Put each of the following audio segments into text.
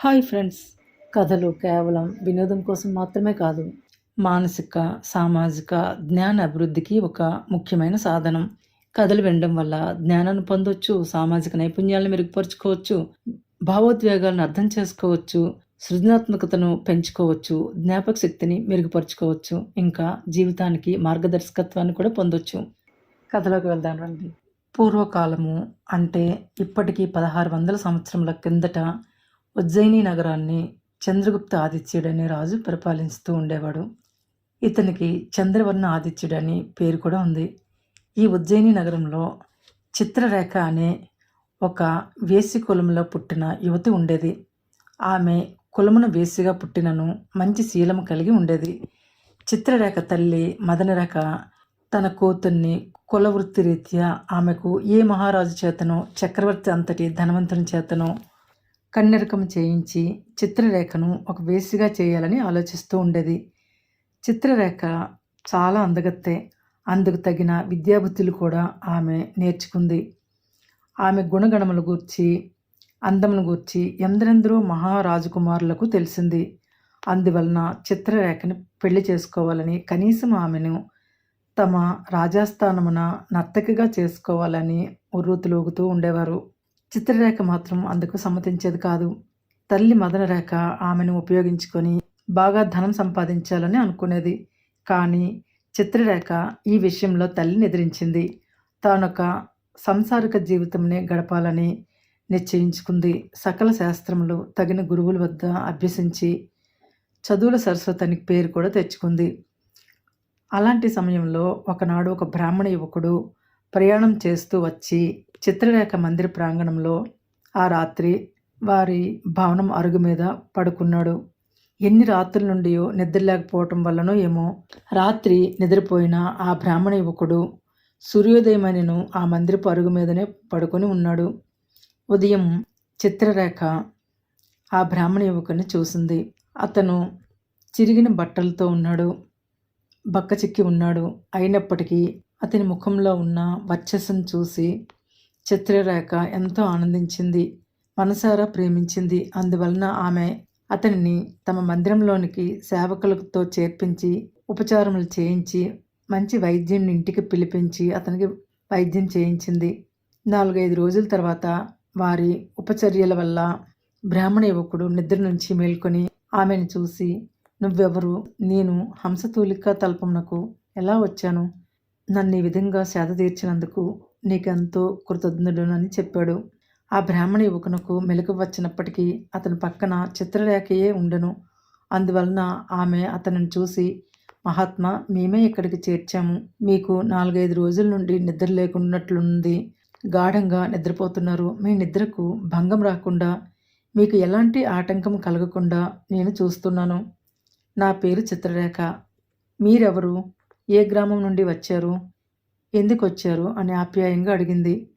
Hi friends. కథలు కేవలం వినోదం కోసం మాత్రమే కాదు మానసిక సామాజిక జ్ఞాన అభివృద్ధికి ఒక ముఖ్యమైన సాధనం. కథలు వినడం వల్ల జ్ఞానాన్ని పొందొచ్చు సామాజిక నైపుణ్యాలను మెరుగుపరుచుకోవచ్చు భావోద్వేగాలను అర్థం చేసుకోవచ్చు సృజనాత్మకతను పెంచుకోవచ్చు జ్ఞాపక శక్తిని మెరుగుపరుచుకోవచ్చు ఇంకా జీవితానికి మార్గదర్శకత్వాన్ని కూడా పొందొచ్చు. కథలోకి వెళ్దాం రండి. పూర్వకాలము అంటే ఇప్పటికీ పదహారు వందల సంవత్సరముల కిందట ఉజ్జయిని నగరాన్ని చంద్రగుప్త ఆదిత్యుడనే రాజు పరిపాలిస్తూ ఉండేవాడు. ఇతనికి చంద్రవర్ణ ఆదిత్యుడని పేరు కూడా ఉంది. ఈ ఉజ్జయిని నగరంలో చిత్రరేఖ అనే ఒక వేసి కులంలో పుట్టిన యువతి ఉండేది. ఆమె కులమున వేసిగా పుట్టినను మంచి శీలము కలిగి ఉండేది. చిత్రరేఖ తల్లి మదనరేఖ తన కూతుర్ని కులవృత్తి రీత్యా ఆమెకు ఏ మహారాజు చేతనో చక్రవర్తి అంతటి ధనవంతుని చేతనో కన్నెరకం చేయించి చిత్రరేఖను ఒక వేసిగా చేయాలని ఆలోచిస్తూ ఉండేది. చిత్రరేఖ చాలా అందగత్తే. అందుకు తగిన విద్యాబుద్ధులు కూడా ఆమె నేర్చుకుంది. ఆమె గుణగణముల గూర్చి అందమును గూర్చి ఎందరెందరో మహారాజకుమారులకు తెలిసింది. అందువలన చిత్రరేఖని పెళ్ళి చేసుకోవాలని కనీసం ఆమెను తమ రాజాస్థానమున నర్తకిగా చేసుకోవాలని ఉర్రూతులోగుతూ ఉండేవారు. చిత్రరేఖ మాత్రం అందుకు సమ్మతించేది కాదు. తల్లి మదనరేఖ ఆమెను ఉపయోగించుకొని బాగా ధనం సంపాదించాలని అనుకునేది. కానీ చిత్రరేఖ ఈ విషయంలో తల్లిని ఎదిరించింది. తానొక సంసారిక జీవితంనే గడపాలని నిశ్చయించుకుంది. సకల శాస్త్రములు తగిన గురువుల వద్ద అభ్యసించి చదువుల సరస్వతానికి పేరు కూడా తెచ్చుకుంది. అలాంటి సమయంలో ఒకనాడు ఒక బ్రాహ్మణ యువకుడు ప్రయాణం చేస్తూ వచ్చి చిత్రరేఖ మందిర ప్రాంగణంలో ఆ రాత్రి వారి భవనం అరుగు మీద పడుకున్నాడు. ఎన్ని రాత్రుల నుండియో నిద్ర లేకపోవటం వల్లనో ఏమో రాత్రి నిద్రపోయిన ఆ బ్రాహ్మణ యువకుడు సూర్యోదయమనిను ఆ మందిరపు అరుగు మీదనే పడుకొని ఉన్నాడు. ఉదయం చిత్రరేఖ ఆ బ్రాహ్మణ యువకుని చూసింది. అతను చిరిగిన బట్టలతో ఉన్నాడు. బక్క చిక్కి ఉన్నాడు. అయినప్పటికీ అతని ముఖంలో ఉన్న వర్చస్సును చూసి చిత్రరేఖ ఎంతో ఆనందించింది మనసారా ప్రేమించింది. అందువలన ఆమె అతనిని తమ మందిరంలోనికి సేవకులతో చేర్పించి ఉపచారములు చేయించి మంచి వైద్యుని ఇంటికి పిలిపించి అతనికి వైద్యం చేయించింది. నాలుగైదు రోజుల తర్వాత వారి ఉపచర్యల వల్ల బ్రాహ్మణ యువకుడు నిద్ర నుంచి మేల్కొని ఆమెను చూసి నువ్వెవరు? నేను హంసతూలిక తల్పమునకు ఎలా వచ్చాను? నన్ను ఈ విధంగా సేద తీర్చినందుకు నీకెంతో కృతజ్ఞుడునని చెప్పాడు. ఆ బ్రాహ్మణ యువకునకు మెలకు వచ్చినప్పటికీ అతని పక్కన చిత్రరేఖయే ఉండను. అందువలన ఆమె అతనిని చూసి మహాత్మా మేమే ఇక్కడికి చేర్చాము. మీకు నాలుగైదు రోజుల నుండి నిద్ర లేకున్నట్లుంది. గాఢంగా నిద్రపోతున్నారు. మీ నిద్రకు భంగం రాకుండా మీకు ఎలాంటి ఆటంకం కలగకుండా నేను చూస్తున్నాను. నా పేరు చిత్రరేఖ మీరెవరు? ఏ గ్రామం నుండి వచ్చారు? ఎందుకు వచ్చారు? అని ఆప్యాయంగా అడిగింది.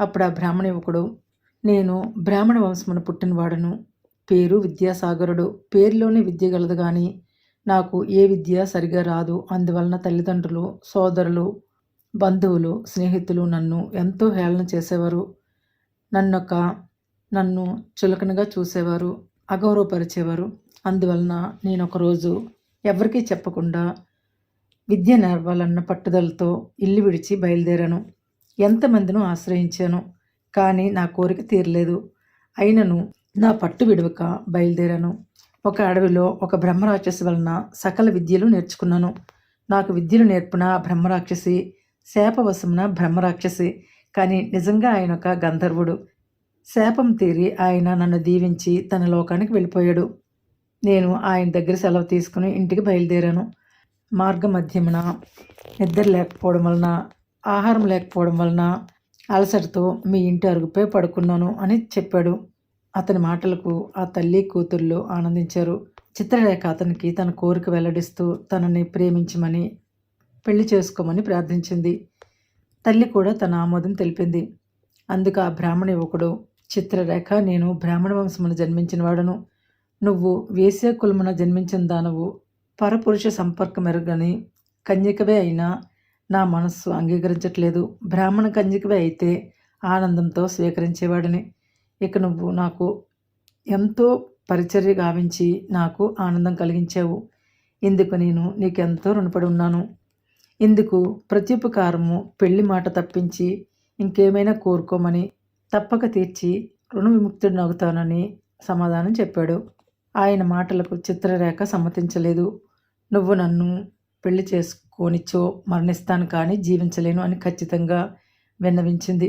అప్పుడు ఆ బ్రాహ్మణ యువకుడు నేను బ్రాహ్మణ వంశమున పుట్టినవాడను పేరు విద్యాసాగరుడు. పేరులోనే విద్య గలదు కానీ నాకు ఏ విద్య సరిగా రాదు. అందువలన తల్లిదండ్రులు సోదరులు బంధువులు స్నేహితులు నన్ను ఎంతో హేళన చేసేవారు. నన్నొక నన్ను చులకనగా చూసేవారు. అగౌరవపరిచేవారు. అందువలన నేను ఒకరోజు ఎవరికీ చెప్పకుండా విద్య నేర్వాలన్న పట్టుదలతో ఇల్లు విడిచి బయలుదేరాను. ఎంతమందినో ఆశ్రయించాను కానీ నా కోరిక తీరలేదు. అయినను నా పట్టు విడవక బయలుదేరాను. ఒక అడవిలో ఒక బ్రహ్మరాక్షసి వలన సకల విద్యలు నేర్చుకున్నాను. నాకు విద్యలు నేర్పిన బ్రహ్మరాక్షసి శాపవశమున బ్రహ్మరాక్షసి కానీ నిజంగా ఆయన ఒక గంధర్వుడు. శాపం తీరి ఆయన నన్ను దీవించి తన లోకానికి వెళ్ళిపోయాడు. నేను ఆయన దగ్గర సెలవు తీసుకుని ఇంటికి బయలుదేరాను. మార్గమధ్యమున నిద్ర లేకపోవడం వలన ఆహారం లేకపోవడం వలన అలసటతో మీ ఇంటి అరుగుపై పడుకున్నాను అని చెప్పాడు. అతని మాటలకు ఆ తల్లి కూతుళ్ళు ఆనందించారు. చిత్రరేఖ అతనికి తన కోరిక వెల్లడిస్తూ తనని ప్రేమించమని పెళ్ళి చేసుకోమని ప్రార్థించింది. తల్లి కూడా తన ఆమోదం తెలిపింది. అందుకు ఆ బ్రాహ్మణ యువకుడు చిత్రరేఖ నేను బ్రాహ్మణ వంశమును జన్మించిన వాడను. నువ్వు వేశ్య కులమున జన్మించిన దానవు. పరపురుష సంపర్కం మెరుగని కన్యకవే అయినా నా మనస్సు అంగీకరించట్లేదు. బ్రాహ్మణ కన్యకవే అయితే ఆనందంతో స్వీకరించేవాడిని. ఇక నువ్వు నాకు ఎంతో పరిచర్య గావించి నాకు ఆనందం కలిగించావు. ఇందుకు నేను నీకెంతో రుణపడి ఉన్నాను. ఇందుకు ప్రత్యుపకారము పెళ్ళి మాట తప్పించి ఇంకేమైనా కోరుకోమని తప్పక తీర్చి రుణ విముక్తుడినవుతానని సమాధానం చెప్పాడు. ఆయన మాటలకు చిత్రరేఖ సమ్మతించలేదు. నువ్వు నన్ను పెళ్ళి చేసుకోనిచ్చో మరణిస్తాను కానీ జీవించలేను అని ఖచ్చితంగా విన్నవించింది.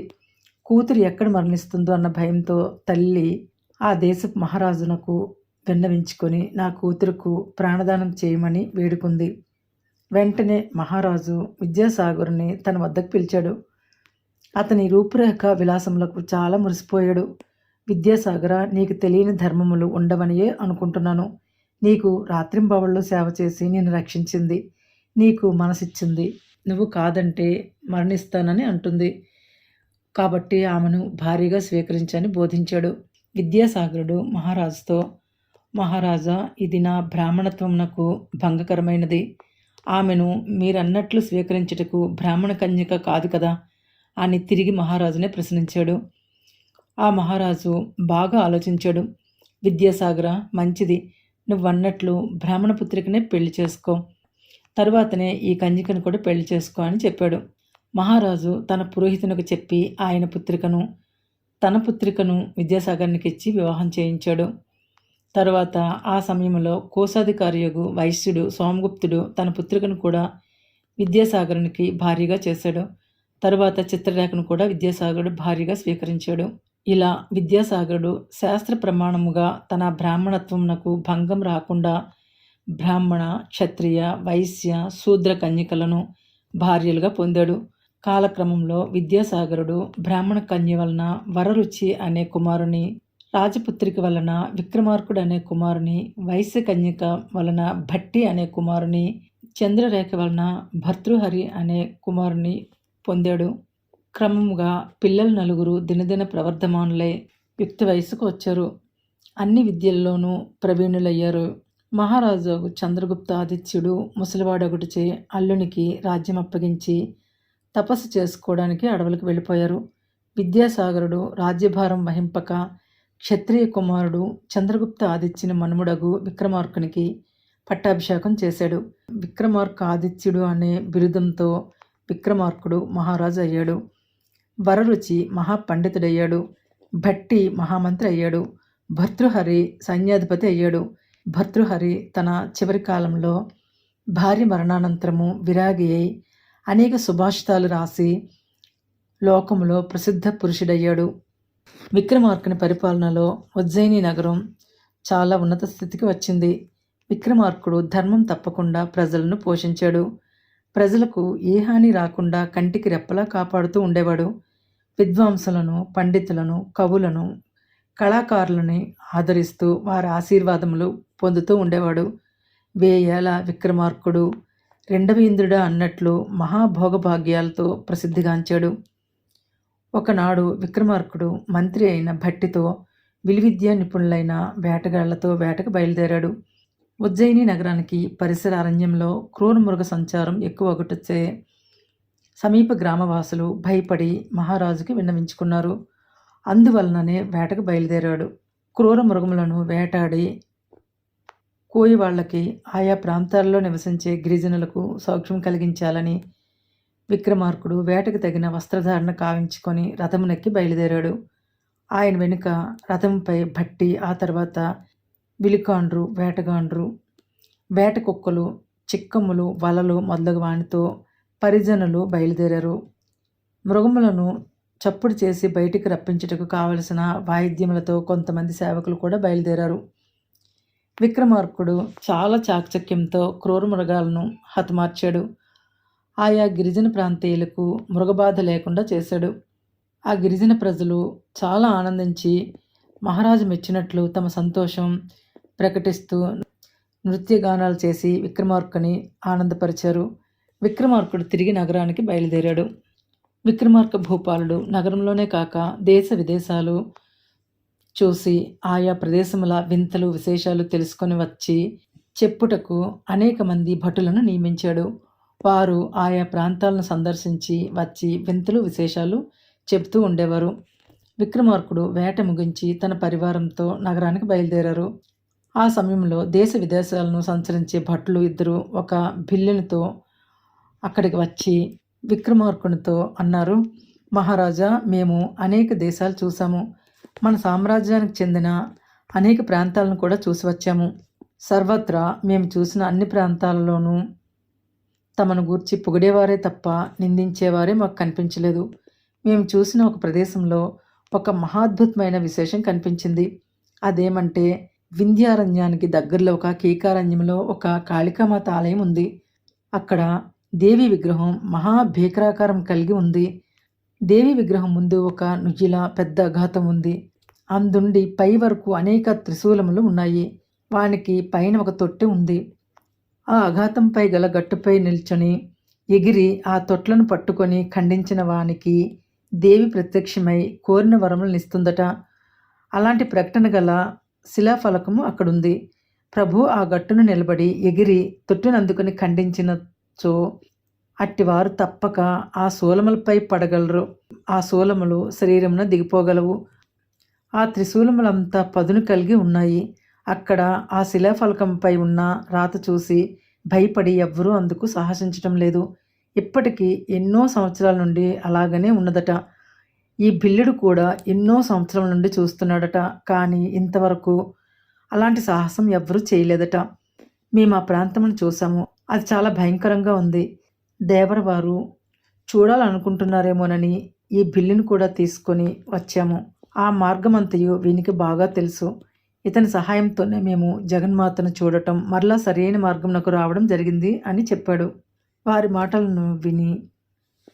కూతురు ఎక్కడ మరణిస్తుందో అన్న భయంతో తల్లి ఆ దేశపు మహారాజునకు విన్నవించుకొని నా కూతురుకు ప్రాణదానం చేయమని వేడుకుంది. వెంటనే మహారాజు విద్యాసాగర్ని తన వద్దకు పిలిచాడు. అతని రూపురేఖ విలాసములకు చాలా మురిసిపోయాడు. విద్యాసాగర నీకు తెలియని ధర్మములు ఉండవనియే అనుకుంటున్నాను. నీకు రాత్రింబవళ్ళు సేవ చేసి నేను రక్షించింది నీకు మనసిచ్చింది. నువ్వు కాదంటే మరణిస్తానని అంటుంది. కాబట్టి ఆమెను భారీగా స్వీకరించని బోధించాడు. విద్యాసాగరుడు మహారాజుతో మహారాజా ఇది నా బ్రాహ్మణత్వమునకు భంగకరమైనది. ఆమెను మీరన్నట్లు స్వీకరించుటకు బ్రాహ్మణ కన్యక కాదు కదా అని తిరిగి మహారాజునే ప్రశ్నించాడు. ఆ మహారాజు బాగా ఆలోచించాడు. విద్యాసాగర మంచిది. నువ్వన్నట్లు బ్రాహ్మణ పుత్రికనే పెళ్ళి చేసుకో. తరువాతనే ఈ కంజికను కూడా పెళ్ళి చేసుకో అని చెప్పాడు. మహారాజు తన పురోహితునికి చెప్పి ఆయన పుత్రికను తన పుత్రికను విద్యాసాగర్నికి ఇచ్చి వివాహం చేయించాడు. తరువాత ఆ సమయంలో కోశాధికారియగు వైశ్యుడు సోమగుప్తుడు తన పుత్రికను కూడా విద్యాసాగరునికి భారీగా చేశాడు. తరువాత చిత్రరేఖను కూడా విద్యాసాగరుడు భారీగా స్వీకరించాడు. ఇలా విద్యాసాగరుడు శాస్త్ర ప్రమాణముగా తన బ్రాహ్మణత్వమునకు భంగం రాకుండా బ్రాహ్మణ క్షత్రియ వైశ్య శూద్ర కన్యకలను భార్యలుగా పొందాడు. కాలక్రమంలో విద్యాసాగరుడు బ్రాహ్మణ కన్య వలన వరరుచి అనే కుమారుని రాజపుత్రిక వలన విక్రమార్కుడు అనే కుమారుని వైశ్య కన్యక వలన భట్టి అనే కుమారుని చంద్రరేఖ వలన భర్తృహరి అనే కుమారుని పొందాడు. క్రమంగా పిల్లలు నలుగురు దినదిన ప్రవర్ధమానులై యుక్తి వయసుకు వచ్చారు. అన్ని విద్యల్లోనూ ప్రవీణులయ్యారు. మహారాజు చంద్రగుప్త ఆదిత్యుడు ముసలివాడొకటిచే అల్లునికి రాజ్యం అప్పగించి తపస్సు చేసుకోవడానికి అడవులకు వెళ్ళిపోయారు. విద్యాసాగరుడు రాజ్యభారం వహింపక క్షత్రియ కుమారుడు చంద్రగుప్త ఆదిత్యుని మనుముడగు విక్రమార్కునికి పట్టాభిషేకం చేశాడు. విక్రమార్క ఆదిత్యుడు అనే బిరుదంతో విక్రమార్కుడు మహారాజు అయ్యాడు. వరరుచి మహాపండితుడయ్యాడు. భట్టి మహామంత్రి అయ్యాడు భర్తృహరి సైన్యాధిపతి అయ్యాడు. భర్తృహరి తన చివరి కాలంలో భార్య మరణానంతరము విరాగి అయి అనేక సుభాషితాలు రాసి లోకంలో ప్రసిద్ధ పురుషుడయ్యాడు. విక్రమార్కుని పరిపాలనలో ఉజ్జయిని నగరం చాలా ఉన్నత స్థితికి వచ్చింది. విక్రమార్కుడు ధర్మం తప్పకుండా ప్రజలను పోషించాడు. ప్రజలకు ఏ హాని రాకుండా కంటికి రెప్పలా కాపాడుతూ ఉండేవాడు. విద్వాంసులను పండితులను కవులను కళాకారులని ఆదరిస్తూ వారి ఆశీర్వాదములు పొందుతూ ఉండేవాడు. వేయాల విక్రమార్కుడు రెండవ ఇంద్రుడా అన్నట్లు మహాభోగభాగ్యాలతో ప్రసిద్ధిగాంచాడు. ఒకనాడు విక్రమార్కుడు మంత్రి అయిన భట్టితో విలువిద్యా నిపుణులైన వేటగాళ్ళతో వేటకు బయలుదేరాడు. ఉజ్జయిని నగరానికి పరిసర అరణ్యంలో క్రూర మృగ సంచారం ఎక్కువ ఒకటిచ్చే సమీప గ్రామవాసులు భయపడి మహారాజుకి విన్నవించుకున్నారు. అందువలననే వేటకు బయలుదేరాడు. క్రూర మృగములను వేటాడి కోయి వాళ్ళకి ఆయా ప్రాంతాల్లో నివసించే గిరిజనులకు సౌఖ్యం కలిగించాలని విక్రమార్కుడు వేటకు తగిన వస్త్రధారణ కావించుకొని రథమునెక్కి బయలుదేరాడు. ఆయన వెనుక రథంపై భట్టి ఆ తర్వాత విలికాండ్రు వేటగాండ్రు వేట కుక్కలు చిక్కములు వలలు మొదలగు వానితో పరిజనులు బయలుదేరారు. మృగములను చప్పుడు చేసి బయటికి రప్పించుటకు కావలసిన వాయిద్యములతో కొంతమంది సేవకులు కూడా బయలుదేరారు. విక్రమార్కుడు చాలా చాకచక్యంతో క్రూర మృగాలను హతమార్చాడు. ఆయా గిరిజన ప్రాంతీయులకు మృగబాధ లేకుండా చేశాడు. ఆ గిరిజన ప్రజలు చాలా ఆనందించి మహారాజు మెచ్చినట్లు తమ సంతోషం ప్రకటిస్తూ నృత్యగానాలు చేసి విక్రమార్కుని ఆనందపరిచారు. విక్రమార్కుడు తిరిగి నగరానికి బయలుదేరాడు. విక్రమార్క భూపాలుడు నగరంలోనే కాక దేశ విదేశాలు చూసి ఆయా ప్రదేశముల వింతలు విశేషాలు తెలుసుకొని వచ్చి చెప్పుటకు అనేక మంది భటులను నియమించాడు. వారు ఆయా ప్రాంతాలను సందర్శించి వచ్చి వింతలు విశేషాలు చెబుతూ ఉండేవారు. విక్రమార్కుడు వేట ముగించి తన పరివారంతో నగరానికి బయలుదేరారు. ఆ సమయంలో దేశ విదేశాలను సంచరించే భటులు ఇద్దరు ఒక బిల్లెనితో అక్కడికి వచ్చి విక్రమార్కునితో అన్నారు మహారాజా మేము అనేక దేశాలు చూసాము మన సామ్రాజ్యానికి చెందిన అనేక ప్రాంతాలను కూడా చూసి వచ్చాము. సర్వత్రా మేము చూసిన అన్ని ప్రాంతాలలోనూ తమను గూర్చి పొగిడేవారే తప్ప నిందించేవారే మాకు కనిపించలేదు. మేము చూసిన ఒక ప్రదేశంలో ఒక మహాద్భుతమైన విశేషం కనిపించింది. అదేమంటే వింధ్యారణ్యానికి దగ్గరలో ఒక కీకారణ్యంలో ఒక కాళికామాత ఆలయం ఉంది. అక్కడ దేవి విగ్రహం మహాభీకరాకారం కలిగి ఉంది. దేవి విగ్రహం ముందు ఒక నుజిల పెద్ద ఘాతం ఉంది. అందుండి పై వరకు అనేక త్రిశూలములు ఉన్నాయి. వానికి పైన ఒక తొట్టి ఉంది. ఆ అఘాతంపై గల గట్టుపై నిల్చొని ఎగిరి ఆ తొట్లను పట్టుకొని ఖండించిన వానికి దేవి ప్రత్యక్షమై కోరిన వరములను ఇస్తుందట అలాంటి ప్రకటన గల శిలాఫలకము అక్కడుంది. ప్రభు ఆ గట్టును నిలబడి ఎగిరి తొట్టునందుకుని ఖండించినచో అట్టివారు తప్పక ఆ శూలములపై పడగలరు. ఆ శూలములు శరీరమున దిగిపోగలవు. ఆ త్రిశూలములంతా పదును కలిగి ఉన్నాయి. అక్కడ ఆ శిలాఫలకంపై ఉన్న రాత చూసి భయపడి ఎవ్వరూ అందుకు సాహసించటం లేదు. ఇప్పటికీ ఎన్నో సంవత్సరాల నుండి అలాగనే ఉన్నదట. ఈ బిల్లుడు కూడా ఎన్నో సంవత్సరాల నుండి చూస్తున్నాడట. కానీ ఇంతవరకు అలాంటి సాహసం ఎవ్వరూ చేయలేదట. మేము ఆ ప్రాంతమును చూసాము అది చాలా భయంకరంగా ఉంది. దేవరవారు చూడాలనుకుంటున్నారేమోనని ఈ బిల్లును కూడా తీసుకొని వచ్చాము. ఆ మార్గమంతయు వీనికి బాగా తెలుసు. ఇతని సహాయంతోనే మేము జగన్మాతను చూడటం మరలా సరైన మార్గంనకు రావడం జరిగింది అని చెప్పాడు. వారి మాటలను విని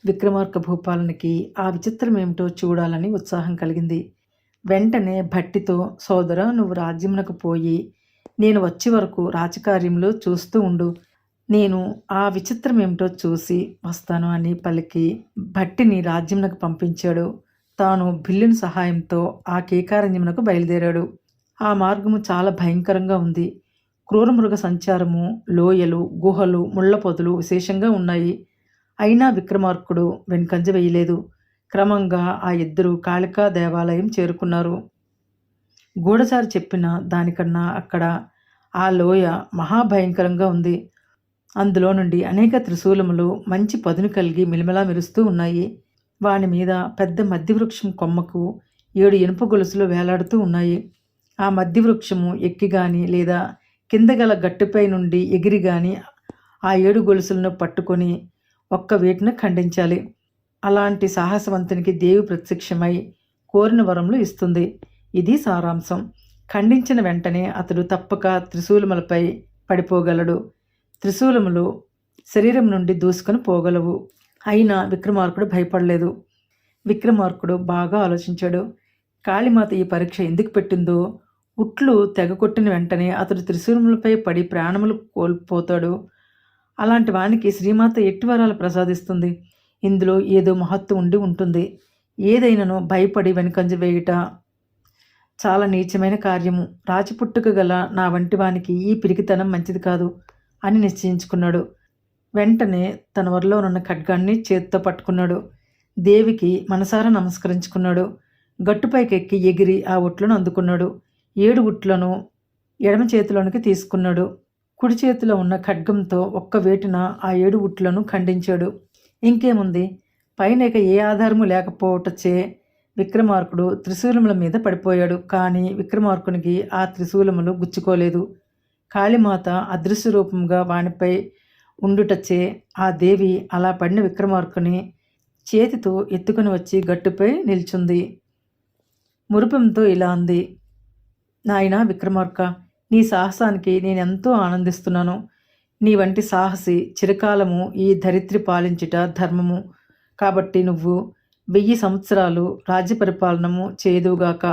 విక్రమార్క భూపాలనికి ఆ విచిత్రం ఏమిటో చూడాలని ఉత్సాహం కలిగింది. వెంటనే భట్టితో సోదర నువ్వు రాజ్యమునకు పోయి నేను వచ్చే వరకు రాజకార్యంలో చూస్తూ ఉండు. నేను ఆ విచిత్రం ఏమిటో చూసి వస్తాను అని పలికి భట్టిని రాజ్యమునకు పంపించాడు. తాను బిల్లుని సహాయంతో ఆ కేకారణ్యమునకు బయలుదేరాడు. ఆ మార్గము చాలా భయంకరంగా ఉంది. క్రూరమృగ సంచారము లోయలు గుహలు ముళ్ళ పొదలు విశేషంగా ఉన్నాయి. అయినా విక్రమార్కుడు వెనుకంజ వేయలేదు. క్రమంగా ఆ ఇద్దరు కాళికా దేవాలయం చేరుకున్నారు. గూడసారి చెప్పిన దానికన్నా అక్కడ ఆ లోయ మహాభయంకరంగా ఉంది. అందులో నుండి అనేక త్రిశూలములు మంచి పదును కలిగి మిలిమిలా మెరుస్తూ ఉన్నాయి. వాని మీద పెద్ద మధ్యవృక్షం కొమ్మకు ఏడు ఇనుప గొలుసులు వేలాడుతూ ఉన్నాయి. ఆ మధ్యవృక్షము ఎక్కి గాని లేదా కింద గల గట్టుపై నుండి ఎగిరి గాని ఆ ఏడు గొలుసులను పట్టుకొని ఒక్క వేటును ఖండించాలి. అలాంటి సాహసవంతునికి దేవి ప్రత్యక్షమై కోరిన వరములు ఇస్తుంది. ఇది సారాంశం. ఖండించిన వెంటనే అతడు తప్పక త్రిశూలములపై పడిపోగలడు. త్రిశూలములు శరీరం నుండి దూసుకొని పోగలవు. అయినా విక్రమార్కుడు భయపడలేదు. విక్రమార్కుడు బాగా ఆలోచించాడు. కాళీమాత ఈ పరీక్ష ఎందుకు పెట్టిందో? ఉట్లు తెగ కొట్టిన వెంటనే అతడు త్రిశూలములపై పడి ప్రాణములు కోల్పోతాడు. అలాంటి వానికి శ్రీమాత ఎట్టి వరాలు ప్రసాదిస్తుంది? ఇందులో ఏదో మహత్తు ఉండి ఉంటుంది. ఏదైనానో భయపడి వెనుకంజ వేయుట చాలా నీచమైన కార్యము. రాచిపుట్టుక గల నా వంటి వానికి ఈ పిరికితనం మంచిది కాదు అని నిశ్చయించుకున్నాడు. వెంటనే తన వరలోనున్న ఖడ్గాన్ని చేతితో పట్టుకున్నాడు. దేవికి మనసారా నమస్కరించుకున్నాడు. గట్టుపైకెక్కి ఎగిరి ఆ ఉట్లను అందుకున్నాడు. ఏడు ఉట్లను ఎడమ చేతిలోనికి తీసుకున్నాడు. కుడి చేతిలో ఉన్న ఖడ్గంతో ఒక్క వేటున ఆ ఏడు ఉట్లను ఖండించాడు. ఇంకేముంది? పైన ఇక ఏ ఆధారము లేకపోవటచే విక్రమార్కుడు త్రిశూలముల మీద పడిపోయాడు. కానీ విక్రమార్కునికి ఆ త్రిశూలములు గుచ్చుకోలేదు. కాళీమాత అదృశ్య రూపంగా వానిపై ఉండుటచే ఆ దేవి అలా పడిన విక్రమార్కుని చేతితో ఎత్తుకుని వచ్చి గట్టుపై నిల్చుంది. మురుపంతో ఇలా అంది నాయన విక్రమార్క నీ సాహసానికి నేనెంతో ఆనందిస్తున్నాను. నీ వంటి సాహసి చిరకాలము ఈ ధరిత్రి పాలించుట ధర్మము. కాబట్టి నువ్వు వెయ్యి సంవత్సరాలు రాజ్య పరిపాలనము చేదుగాక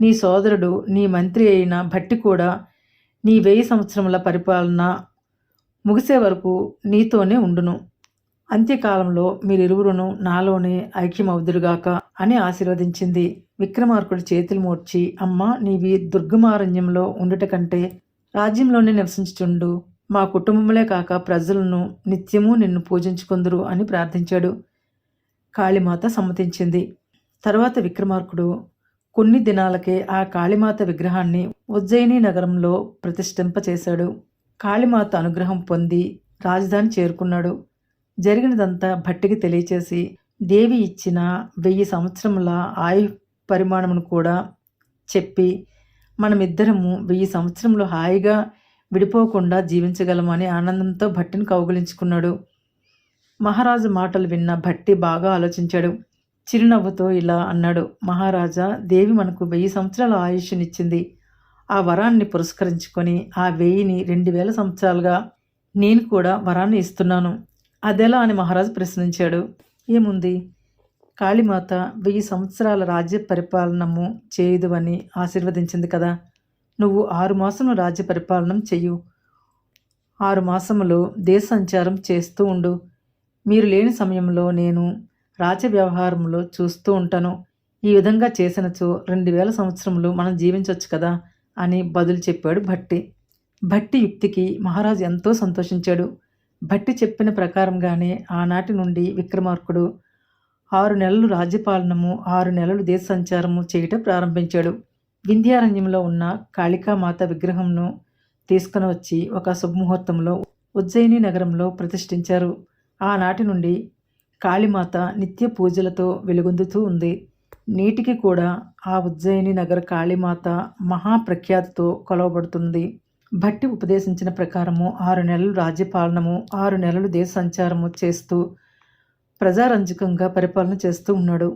నీ సోదరుడు నీ మంత్రి అయిన భట్టి కూడా నీ వెయ్యి సంవత్సరముల పరిపాలన ముగిసే వరకు నీతోనే ఉండును. అంత్యకాలంలో మీరిరువురును నాలోనే ఐక్యమవుదురుగాక అని ఆశీర్వదించింది విక్రమార్కుడు చేతులు మూర్చి అమ్మ నీవి దుర్గమారణ్యంలో ఉండుట కంటే రాజ్యంలోనే నివసించుచుండు. మా కుటుంబములే కాక ప్రజలను నిత్యము నిన్ను పూజించుకుందురు అని ప్రార్థించాడు. కాళీమాత సమ్మతించింది. తర్వాత విక్రమార్కుడు కొన్ని దినాలకే ఆ కాళీమాత విగ్రహాన్ని ఉజ్జయిని నగరంలో ప్రతిష్ఠింపచేశాడు. కాళీమాత అనుగ్రహం పొంది రాజధాని చేరుకున్నాడు. జరిగినదంతా భట్టికి తెలియచేసి దేవి ఇచ్చిన వెయ్యి సంవత్సరముల ఆయు పరిమాణమును కూడా చెప్పి మనమిద్దరము వెయ్యి సంవత్సరంలో హాయిగా విడిపోకుండా జీవించగలమని ఆనందంతో భట్టిని కౌగులించుకున్నాడు. మహారాజు మాటలు విన్న భట్టి బాగా ఆలోచించాడు. చిరునవ్వుతో ఇలా అన్నాడు మహారాజా దేవి మనకు వెయ్యి సంవత్సరాల ఆయుష్నిచ్చింది. ఆ వరాన్ని పురస్కరించుకొని ఆ వెయ్యిని రెండు వేల సంవత్సరాలుగా నేను కూడా వరాన్ని ఇస్తున్నాను. అదెలా అని మహారాజు ప్రశ్నించాడు. ఏముంది? కాళీమాత వెయ్యి సంవత్సరాల రాజ్య పరిపాలనము చేయదు అని ఆశీర్వదించింది కదా. నువ్వు ఆరు మాసములు రాజ్య పరిపాలనం చెయ్యు. ఆరు మాసములు దేశ సంచారం చేస్తూ ఉండు. మీరు లేని సమయంలో నేను రాజ్య వ్యవహారంలో చూస్తూ ఉంటాను. ఈ విధంగా చేసినచో రెండు వేల సంవత్సరములు మనం జీవించవచ్చు కదా అని బదులు చెప్పాడు భట్టి. భట్టి యుక్తికి మహారాజు ఎంతో సంతోషించాడు. భట్టి చెప్పిన ప్రకారంగానే ఆనాటి నుండి విక్రమార్కుడు ఆరు నెలలు రాజ్యపాలనము ఆరు నెలలు దేశ సంచారము చేయటం ప్రారంభించాడు. వింధ్యారణ్యంలో ఉన్న కాళికామాత విగ్రహంను తీసుకుని వచ్చి ఒక శుభముహూర్తంలో ఉజ్జయిని నగరంలో ప్రతిష్ఠించారు. ఆనాటి నుండి కాళీమాత నిత్య పూజలతో వెలుగొందుతూ ఉంది. నేటికి కూడా ఆ ఉజ్జయిని నగర కాళీమాత మహాప్రఖ్యాతితో కొలవబడుతుంది. భట్టి ఉపదేశించిన ప్రకారము ఆరు నెలలు రాజ్యపాలనము ఆరు నెలలు దేశ సంచారము చేస్తూ ప్రజారంజకంగా పరిపాలన చేస్తూ ఉన్నాడు.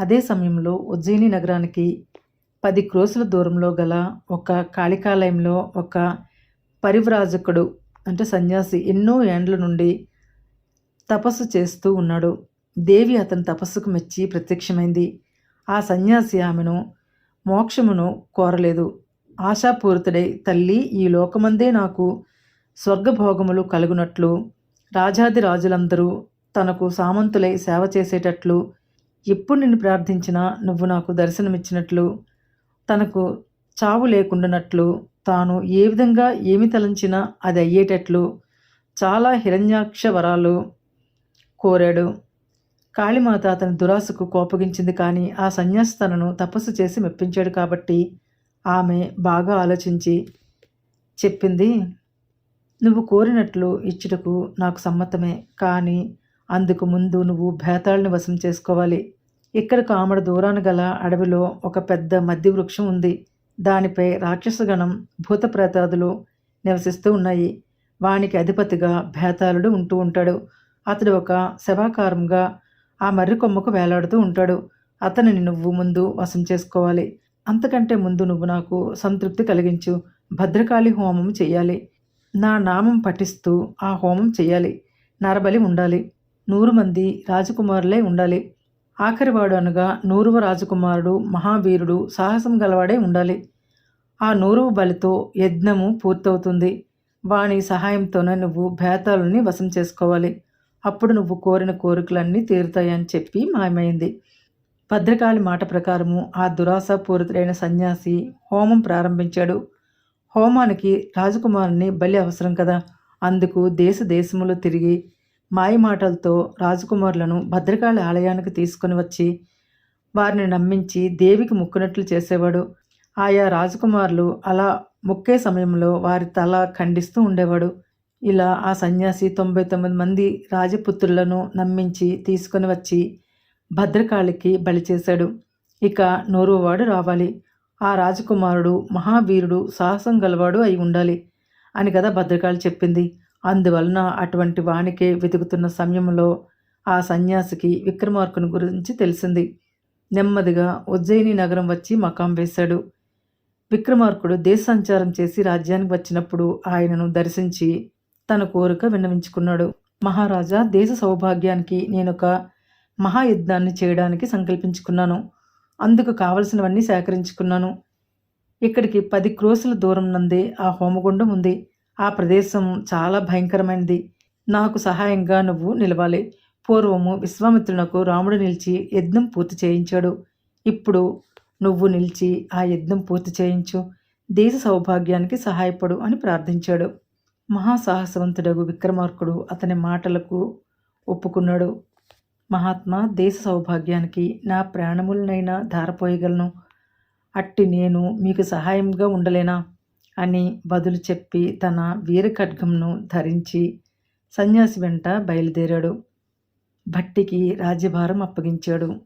అదే సమయంలో ఉజ్జయిని నగరానికి పది క్రోసుల దూరంలో గల ఒక కాళికాలయంలో ఒక పరివ్రాజకుడు అంటే సన్యాసి ఎన్నో ఏండ్ల నుండి తపస్సు చేస్తూ ఉన్నాడు. దేవి అతని తపస్సుకు మెచ్చి ప్రత్యక్షమైంది. ఆ సన్యాసి ఆమెను మోక్షమును కోరలేదు. ఆశాపూరితుడై తల్లి ఈ లోకమందే నాకు స్వర్గభోగములు కలుగునట్లు రాజాది రాజులందరూ తనకు సామంతులై సేవ చేసేటట్లు ఎప్పుడు నిన్ను ప్రార్థించినా నువ్వు నాకు దర్శనమిచ్చినట్లు తనకు చావు లేకుండానట్లు తాను ఏ విధంగా ఏమి తలంచినా అది అయ్యేటట్లు చాలా హిరణ్యాక్ష వరాలు కోరాడు. కాళీమాత అతని దురాశకు కోపగించింది కానీ ఆ సన్యాసి తనను తపస్సు చేసి మెప్పించాడు కాబట్టి ఆమె బాగా ఆలోచించి చెప్పింది నువ్వు కోరినట్లు ఇచ్చుటకు నాకు సమ్మతమే కానీ అందుకు ముందు నువ్వు భేతాళని వశం చేసుకోవాలి. ఇక్కడ కామడ దూరాన గల అడవిలో ఒక పెద్ద మద్ది వృక్షం ఉంది. దానిపై రాక్షసగణం భూతప్రేతాదులు నివసిస్తూ ఉన్నాయి. వానికి అధిపతిగా భేతాళుడు ఉంటూ ఉంటాడు. అతడు ఒక శవాకారంగా ఆ మర్రి కొమ్మకు వేలాడుతూ ఉంటాడు. అతనిని నువ్వు ముందు వశం చేసుకోవాలి. అంతకంటే ముందు నువ్వు నాకు సంతృప్తి కలిగించు. భద్రకాళి హోమం చేయాలి నా నామం పఠిస్తూ ఆ హోమం చేయాలి నరబలి ఉండాలి. నూరు మంది రాజకుమారులే ఉండాలి. ఆఖరివాడు అనగా నూరువ రాజకుమారుడు మహావీరుడు సాహసం గలవాడే ఉండాలి. ఆ నూరువ బలితో యజ్ఞము పూర్తవుతుంది. వాని సహాయంతోనే నువ్వు భేతాలని వశం చేసుకోవాలి. అప్పుడు నువ్వు కోరిన కోరికలన్నీ తీరుతాయని చెప్పి మాయమైంది. భద్రకాళి మాట ప్రకారము ఆ దురాశాపూరితుడైన సన్యాసి హోమం ప్రారంభించాడు. హోమానికి రాజకుమారుని బలి అవసరం కదా. అందుకు దేశ దేశములు తిరిగి మాయ మాటలతో రాజకుమారులను భద్రకాళి ఆలయానికి తీసుకుని వచ్చి వారిని నమ్మించి దేవికి ముక్కునట్లు చేసేవాడు. ఆయా రాజకుమారులు అలా ముక్కే సమయంలో వారి తల ఖండిస్తూ ఉండేవాడు. ఇలా ఆ సన్యాసి తొంభై తొమ్మిది మంది రాజపుత్రులను నమ్మించి తీసుకొని వచ్చి భద్రకాళికి బలి చేశాడు. ఇక నోరువాడు రావాలి. ఆ రాజకుమారుడు మహావీరుడు సాహసం గలవాడు అయి ఉండాలి అని కదా భద్రకాళి చెప్పింది. అందువలన అటువంటి వానికే వెతుకుతున్న సమయంలో ఆ సన్యాసికి విక్రమార్కుని గురించి తెలిసింది. నెమ్మదిగా ఉజ్జయిని నగరం వచ్చి మకాం వేశాడు. విక్రమార్కుడు దేశ సంచారం చేసి రాజ్యానికి వచ్చినప్పుడు ఆయనను దర్శించి తన కోరిక విన్నవించుకున్నాడు. మహారాజా దేశ సౌభాగ్యానికి నేనొక మహాయుద్ధాన్ని చేయడానికి సంకల్పించుకున్నాను. అందుకు కావలసినవన్నీ సేకరించుకున్నాను. ఇక్కడికి పది క్రోసుల దూరం నందే ఆ హోమగుండం ఉంది. ఆ ప్రదేశం చాలా భయంకరమైనది. నాకు సహాయంగా నువ్వు నిలవాలి. పూర్వము విశ్వామిత్రునకు రాముడు నిలిచి యజ్ఞం పూర్తి చేయించాడు. ఇప్పుడు నువ్వు నిలిచి ఆ యజ్ఞం పూర్తి చేయించు. దేశ సౌభాగ్యానికి సహాయపడు అని ప్రార్థించాడు. మహాసాహసవంతుడగు విక్రమార్కుడు అతని మాటలకు ఒప్పుకున్నాడు. మహాత్మా దేశ సౌభాగ్యానికి నా ప్రాణములనైనా ధారపోయగలను. అట్టి నేను మీకు సహాయంగా ఉండలేనా? అని బదులు చెప్పి తన వీర ఖడ్గంను ధరించి సన్యాసి వెంట బయలుదేరాడు. భట్టికి రాజ్యభారం అప్పగించాడు.